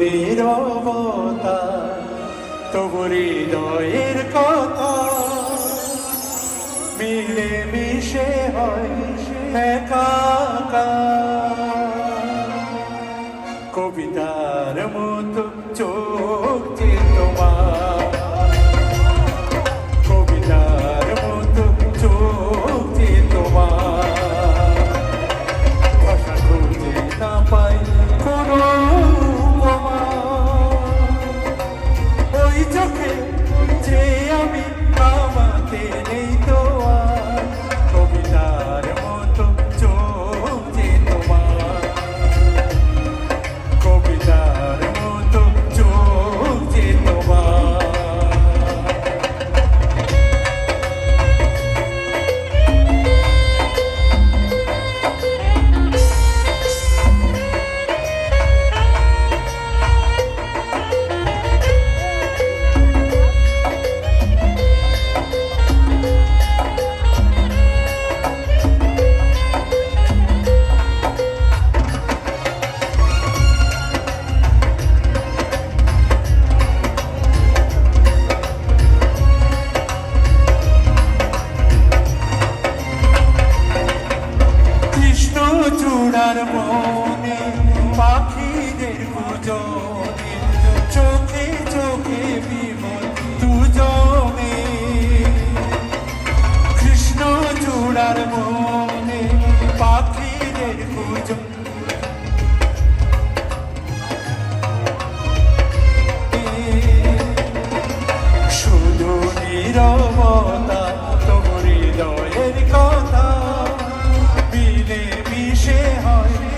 নিরবতা তবু হৃদয়ের কথা। মিলে মিশে হয় কবিতার মতো চোখ মনে পাখিদের পুজনে চোখে চোখে বিমল দুজনে। কৃষ্ণ চূড়ার মনে পাখিদের পুজনে যে হয়